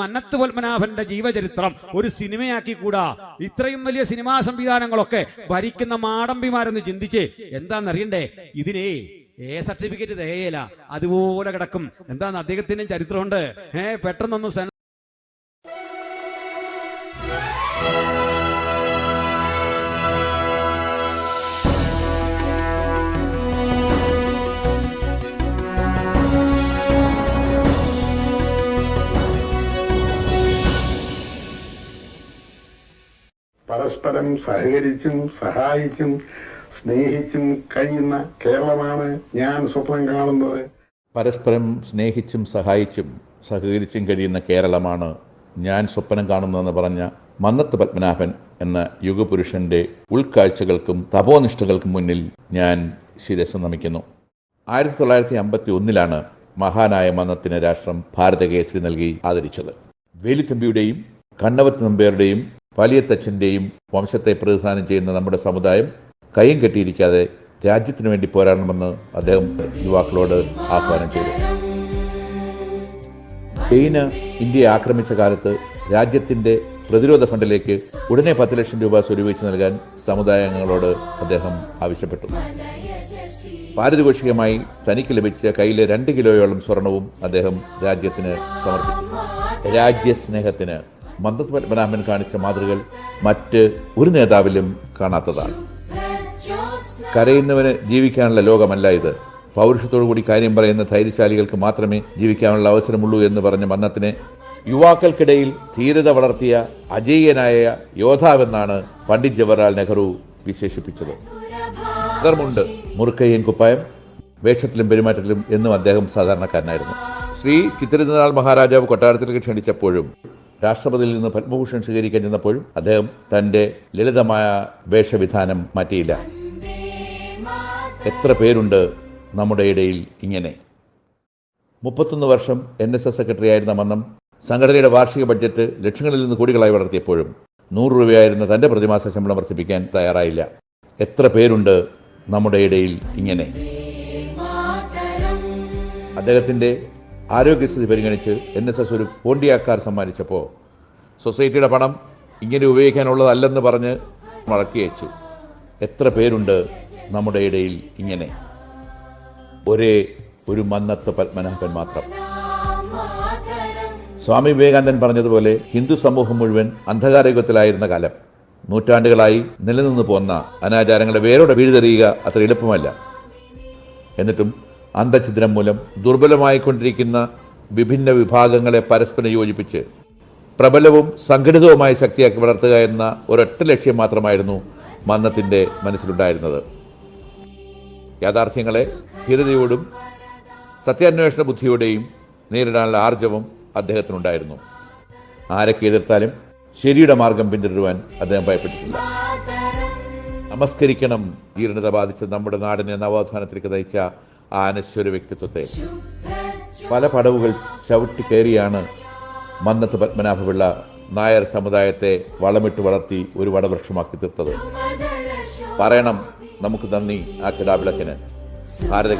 മന്നത്ത് പത്മനാഭന്റെ ജീവചരിത്രം ഒരു സിനിമയാക്കി കൂടാ ഇത്രയും വലിയ സിനിമാ സംവിധാനങ്ങളൊക്കെ ഭരിക്കുന്ന മാടമ്പിമാരെന്ന് ചിന്തിച്ച് എന്താണെന്നറിയണ്ടേ ഇതിനേ ഏ സർട്ടിഫിക്കറ്റ് തേയില. അതുപോലെ കിടക്കും. എന്താണ് അദ്ദേഹത്തിന്റെ ചരിത്രമുണ്ട്. ഏഹ് പെട്ടെന്നൊന്ന് പരസ്പരം സഹകരിച്ചും സഹായിച്ചും സ്നേഹിച്ചും കഴിയുന്ന കേരളമാണ് ഞാൻ സ്വപ്നം കാണുന്നത്. പരസ്പരം സ്നേഹിച്ചും സഹായിച്ചും സഹകരിച്ചും കഴിയുന്ന കേരളമാണ് ഞാൻ സ്വപ്നം കാണുന്നതെന്ന് പറഞ്ഞ മന്നത്ത് പത്മനാഭൻ എന്ന യുഗപുരുഷന്റെ ഉൾക്കാഴ്ചകൾക്കും തപോനിഷ്ഠകൾക്കും മുന്നിൽ ഞാൻ ശിരസ് നമിക്കുന്നു. ആയിരത്തി തൊള്ളായിരത്തി അമ്പത്തി ഒന്നിലാണ് മഹാനായ മന്നത്തിന് രാഷ്ട്രം ഭാരതകേസരി നൽകി ആദരിച്ചത്. വേലിത്തമ്പിയുടെയും കണ്ണവത്ത് നമ്പ്യാരുടെയും വലിയത്തച്ഛന്റെയും വംശത്തെ പ്രതിദാനം ചെയ്യുന്ന നമ്മുടെ സമുദായം കൈയും കെട്ടിയിരിക്കാതെ രാജ്യത്തിനു വേണ്ടി പോരാടണമെന്ന് അദ്ദേഹം യുവാക്കളോട് ആഹ്വാനം ചെയ്തു. ചൈന ഇന്ത്യയെ ആക്രമിച്ച കാലത്ത് രാജ്യത്തിന്റെ പ്രതിരോധ ഫണ്ടിലേക്ക് ഉടനെ പത്ത് ലക്ഷം രൂപ സ്വരൂപിച്ച് നൽകാൻ സമുദായങ്ങളോട് അദ്ദേഹം ആവശ്യപ്പെട്ടു. പാരിതോഷികമായി തനിക്ക് ലഭിച്ച കയ്യിലെ രണ്ട് കിലോയോളം സ്വർണവും അദ്ദേഹം രാജ്യത്തിന് സമർപ്പിച്ചു. രാജ്യസ്നേഹത്തിന് മന്ദത്ത് പത്മനാഭൻ കാണിച്ച മാതൃകൾ മറ്റ് ഒരു നേതാവിലും കാണാത്തതാണ്. കരയുന്നവന് ജീവിക്കാനുള്ള ലോകമല്ല ഇത്. പൗരുഷത്തോടു കൂടി കാര്യം പറയുന്ന ധൈര്യശാലികൾക്ക് മാത്രമേ ജീവിക്കാനുള്ള അവസരമുള്ളൂ എന്ന് പറഞ്ഞ മന്നത്തിനെ യുവാക്കൾക്കിടയിൽ ധീരത വളർത്തിയ അജയ്യനായ യോദ്ധാവെന്നാണ് പണ്ഡിറ്റ് ജവഹർലാൽ നെഹ്റു വിശേഷിപ്പിച്ചത്. ധർമ്മുണ്ട് മുറുക്കയും കുപ്പായം വേഷത്തിലും പെരുമാറ്റത്തിലും എന്നും അദ്ദേഹം സാധാരണക്കാരനായിരുന്നു. ശ്രീ ചിത്രനാൾ മഹാരാജാവ് കൊട്ടാരത്തിലേക്ക് ക്ഷണിച്ചപ്പോഴും രാഷ്ട്രപതിയിൽ നിന്ന് പത്മഭൂഷൺ സ്വീകരിക്കാൻ ചെന്നപ്പോഴും അദ്ദേഹം തന്റെ ലളിതമായ വേഷവിധാനം മാറ്റിയില്ല. എത്ര പേരുണ്ട് നമ്മുടെ ഇടയിൽ ഇങ്ങനെ? മുപ്പത്തൊന്ന് വർഷം എൻ എസ് എസ് സെക്രട്ടറി ആയിരുന്ന മന്നം സംഘടനയുടെ വാർഷിക ബഡ്ജറ്റ് ലക്ഷങ്ങളിൽ നിന്ന് കോടികളായി വളർത്തിയപ്പോഴും നൂറ് രൂപയായിരുന്ന തന്റെ പ്രതിമാസ ശമ്പളം വർദ്ധിപ്പിക്കാൻ തയ്യാറായില്ല. എത്ര പേരുണ്ട് നമ്മുടെ ഇടയിൽ ഇങ്ങനെ? അദ്ദേഹത്തിന്റെ ആരോഗ്യസ്ഥിതി പരിഗണിച്ച് എൻ എസ് എസ് ഒരു പോണ്ടിയാക്കാർ സമ്മാനിച്ചപ്പോൾ സൊസൈറ്റിയുടെ പണം ഇങ്ങനെ ഉപയോഗിക്കാനുള്ളതല്ലെന്ന് പറഞ്ഞ് മടക്കി അയച്ചു. എത്ര പേരുണ്ട് നമ്മുടെ ഇടയിൽ ഇങ്ങനെ? ഒരേ ഒരു മന്നത്ത് പത്മനാഭൻ മാത്രം. സ്വാമി വിവേകാനന്ദൻ പറഞ്ഞതുപോലെ ഹിന്ദു സമൂഹം മുഴുവൻ അന്ധകാരയുഗത്തിലായിരുന്ന കാലം. നൂറ്റാണ്ടുകളായി നിലനിന്നു പോന്ന അനാചാരങ്ങളുടെ വേരോടെ വീഴുതെറിയുക അത്ര എളുപ്പമല്ല. എന്നിട്ടും അന്ധഛിദ്രം മൂലം ദുർബലമായിക്കൊണ്ടിരിക്കുന്ന വിഭിന്ന വിഭാഗങ്ങളെ പരസ്പരം യോജിപ്പിച്ച് പ്രബലവും സംഘടിതവുമായ ശക്തിയാക്കി വളർത്തുക എന്ന ഒരൊറ്റ ലക്ഷ്യം മാത്രമായിരുന്നു മന്നത്തിന്റെ മനസ്സിലുണ്ടായിരുന്നത്. യാഥാർത്ഥ്യങ്ങളെ ധീരതയോടും സത്യാന്വേഷണ ബുദ്ധിയോടെയും നേരിടാനുള്ള ആർജവം അദ്ദേഹത്തിനുണ്ടായിരുന്നു. ആരൊക്കെ എതിർത്താലും ശരിയുടെ മാർഗം പിന്തുടരുവാൻ അദ്ദേഹം ഭയപ്പെട്ടിട്ടില്ല. നമസ്കരിക്കണം ജീർണത ബാധിച്ച് നമ്മുടെ നാടിനെ നവോത്ഥാനത്തിലേക്ക് നയിച്ച ആ അനശ്വര വ്യക്തിത്വത്തെ പല പടവുകൾ ചവിട്ടി കയറിയാണ് മന്നത്ത് പത്മനാഭപിള്ള നായർ സമുദായത്തെ വളമിട്ട് വളർത്തി ഒരു വടവൃക്ഷമാക്കി തീർത്തത്. പറയണം നമുക്ക് നന്ദി ആ കിടാവിളക്കിന് ഭാരത